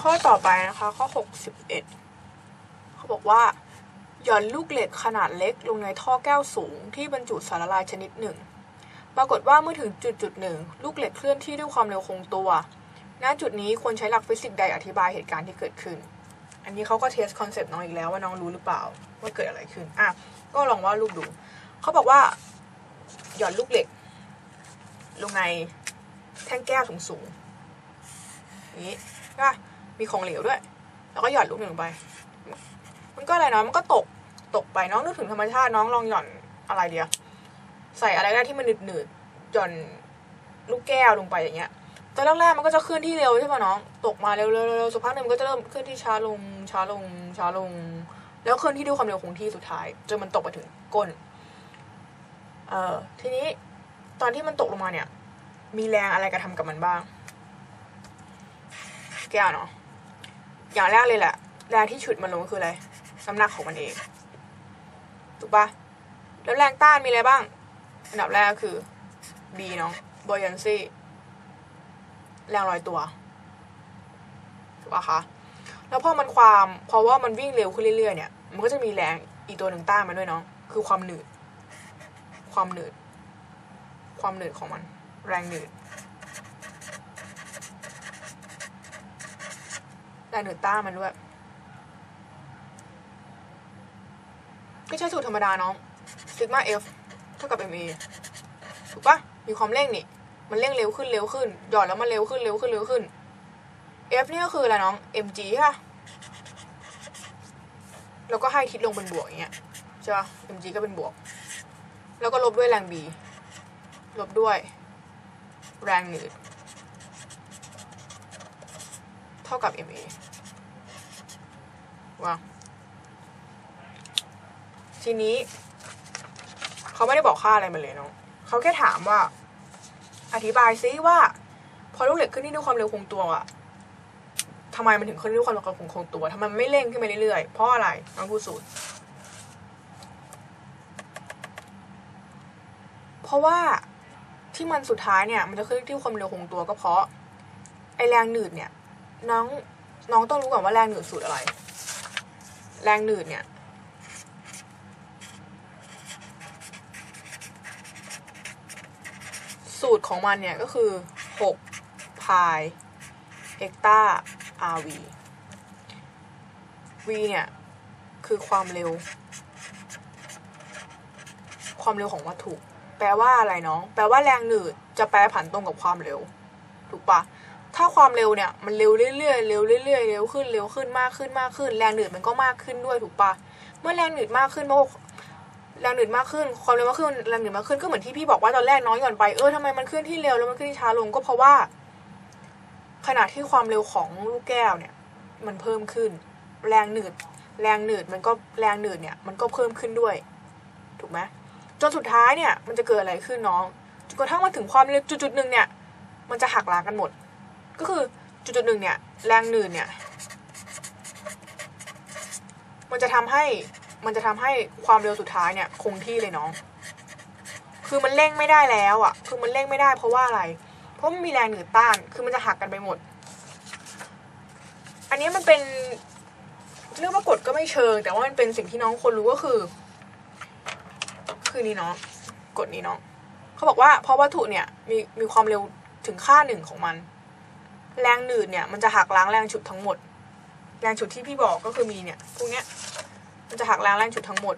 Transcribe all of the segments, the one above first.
ข้อต่อไปนะคะ ข้อ 61 เขาบอกว่าหย่อนลูกเหล็กขนาดเล็กลงในท่อแก้วสูงที่บรรจุสารละลายชนิดหนึ่ง ปรากฏว่าเมื่อถึงจุดจุดหนึ่งลูกเหล็กเคลื่อนที่ด้วยความเร็วคงตัว ณ จุดนี้ควรใช้หลักฟิสิกส์ใดอธิบายเหตุการณ์ที่เกิดขึ้น อันนี้เขาก็เทสคอนเซปต์น้องอีกแล้วว่าน้องรู้หรือเปล่าว่าเกิดอะไรขึ้น อะ ก็ลองว่าดรูปดู เขาบอกว่า หย่อนลูกเหล็ก ลงในแท่งแก้วสูงๆอย่างนี้ก็ มีของเหลวด้วย แล้วก็หย่อนลูกหนึ่งลงไป มันก็อะไรเนาะมันก็ตกตกไปน้องนึกถึงธรรมชาติน้องลองหย่อนอะไรเดียวใส่อะไรก็ได้ที่มันหนืดๆหย่อนลูกแก้วลงไปอย่างเงี้ยตอนแรกๆมันก็จะเคลื่อนที่เร็วใช่ไหมน้อง ตกมาเร็วๆสักพักหนึ่งมันก็จะเริ่มเคลื่อนที่ช้าลงช้าลงช้าลง แล้วเคลื่อนที่ด้วยความเร็วคงที่สุดท้ายจนมันตกไปถึงก้น เอ่อทีนี้ตอนที่มันตกลงมาเนี่ย มีแรงอะไรกระทำกับมันบ้าง แก้วเนาะ อย่างแรกเลยแหละแรงที่ฉุดมันลงคืออะไรน้ำหนักของมันเอง ถูกปะแล้วแรงต้านมีอะไรบ้าง อันดับแรกคือ B เนาะ buoyancy แรงลอยตัว ถูกปะคะ แล้วพอมันความเพราะว่ามันวิ่งเร็วขึ้นเรื่อยๆเนี่ย มันก็จะมีแรงอีกตัวหนึ่งต้านมันด้วยเนาะ คือความหนืด ความหนืด ความหนืดของมัน แรงหนืด แรงหนืดต้ามันด้วย ก็ใช้สูตรธรรมดาน้องซิกมา F เท่ากับ ma ถูกปะมีความเร่งนี่ มันเร่งเร็วขึ้นเร็วขึ้น หย่อนแล้วมันเร็วขึ้นเร็วขึ้นเร็วขึ้น F นี่ก็คืออะไรน้อง mg ใช่ะ แล้วก็ให้ทิศลงเป็นบวกอย่างเงี้ยใช่ปะ mg ก็เป็นบวก แล้วก็ลบด้วยแรง b ลบด้วย แรงหนืด เท่ากับ ma ว้าทีนี้ เขาไม่ได้บอกค่าอะไรมาเลยเนาะเขาแค่ถามว่า อธิบายซิว่า พอลูกเหล็กขึ้นที่ด้วยความเร็วคงตัวอะทำไมมันถึงขึ้นด้วยความเร็วคงคงตัวทำไมมันไม่เร่งขึ้นไปเรื่อยๆเพราะอะไรน้องพูดสูตรเพราะว่าที่มันสุดท้ายเนี่ย มันจะขึ้นที่ความเร็วคงตัวก็เพราะไอแรงหนืดเนี่ย น้องน้องต้องรู้ก่อนว่าแรงหนืดสูตรอะไร แรงหนืดเนี่ย สูตรของมันเนี่ยก็คือ 6 พายเอ็กตา RV V เนี่ย คือความเร็ว ความเร็วของวัตถุ แปลว่าอะไรน้อง แปลว่าแรงหนืดจะแปรผันตรงกับความเร็ว ถูกปะ ถ้าความเร็วเนี่ยมันเร็วเรื่อยๆเร็วเรื่อยๆเร็วขึ้นเร็วขึ้นมากขึ้นมากขึ้น แรงหนืดมันก็มากขึ้นด้วยถูกปะเมื่อแรงหนืดมากขึ้นเมื่อแรงหนืดมากขึ้น ความเร็วมากขึ้นแรงหนืดมากขึ้นก็เหมือนที่พี่บอกว่าตอนแรกน้อยหย่อนไปเออทำไมมันเคลื่อนที่เร็วแล้วมันเคลื่อนที่ช้าลงก็เพราะว่า ขณะที่ความเร็วของลูกแก้วเนี่ย มันเพิ่มขึ้น แรงหนืด แรงหนืดมันก็แรงหนืดเนี่ย มันก็เพิ่มขึ้นด้วย ถูกไหมจนสุดท้ายเนี่ย มันจะเกิดอะไรขึ้นน้องจนกระทั่งมาถึงความเร็วจุดๆหนึ่งเนี่ย มันจะหักล้างกันหมด ก็คือจุดๆหนึ่งเนี่ยแรงหนืดเนี่ย มันจะทำให้มันจะทำให้ความเร็วสุดท้ายเนี่ยคงที่เลยน้อง คือมันเร่งไม่ได้แล้วอะ คือมันเร่งไม่ได้เพราะว่าอะไร เพราะมันมีแรงหนืดต้าน คือมันจะหักกันไปหมด อันนี้มันเป็นเรื่องว่ากฎก็ไม่เชิง แต่ว่ามันเป็นสิ่งที่น้องควรรู้ก็คือ คือนี่เนาะกฎนี้เนาะเขาบอกว่าเพราะวัตถุเนี่ยมีมีความเร็วถึงค่าหนึ่งของมัน แรงหนืดเนี่ยมันจะหักล้างแรงฉุดทั้งหมด แรงฉุดที่พี่บอกก็คือมีเนี่ยพวกเนี้ยมันจะหักล้างแรงฉุดทั้งหมด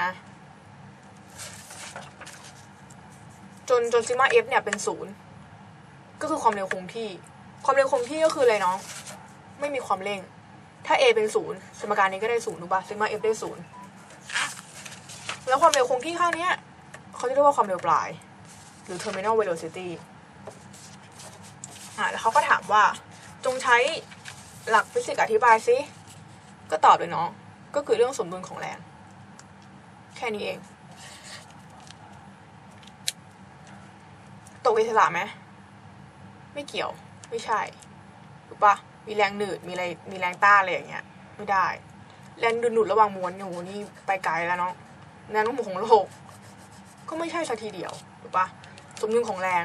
นะจนจนซิมาเอฟเนี่ยเป็นศูนย์ก็คือความเร็วคงที่ ความเร็วคงที่ก็คืออะไรน้องไม่มีความเร่ง ถ้า a เป็นศูนย์สมการนี้ก็ได้ศูนย์ถูกปะซิมาเอฟได้ศูนย์แล้วความเร็วคงที่ค่าเนี้ยเขาจะเรียกว่าความเร็วปลาย หรือ terminal velocity อ่าแล้วเขาก็ถามว่า จงใช้หลักฟิสิกส์อธิบายซิ ก็ตอบเลยเนาะก็คือเรื่องสมดุลของแรง แค่นี้เอง ตกอิสระไหม ไม่เกี่ยว ไม่ใช่ ถูกปะมีแรงหนืด มีอะไร มีแรงต้านอะไรอย่างเงี้ย ไม่ได้ แรงดึงดูดระหว่างมวลโอ้โหนี่ไปไกลแล้วเนาะแรงโน้มถ่วงของโลก ก็ไม่ใช่สักทีเดียว ถูกปะสมดุลของแรง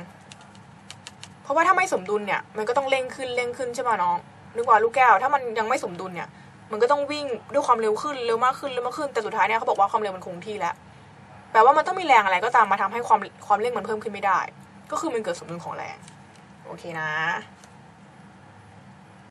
เพราะว่าถ้าไม่สมดุลเนี่ยมันก็ต้องเร่งขึ้นเร่งขึ้นใช่ไหมน้อง นึกว่าลูกแก้ว ถ้ามันยังไม่สมดุลเนี่ย มันก็ต้องวิ่งด้วยความเร็วขึ้นเร็วมากขึ้นเร็วมากขึ้นแต่สุดท้ายเนี่ยเขาบอกว่าความเร็วมันคงที่แล้วแปลว่ามันต้องมีแรงอะไรก็ตามมาทำให้ความความเร่งมันเพิ่มขึ้นไม่ได้ ก็คือมันเกิดสมดุลของแรงโอเคนะ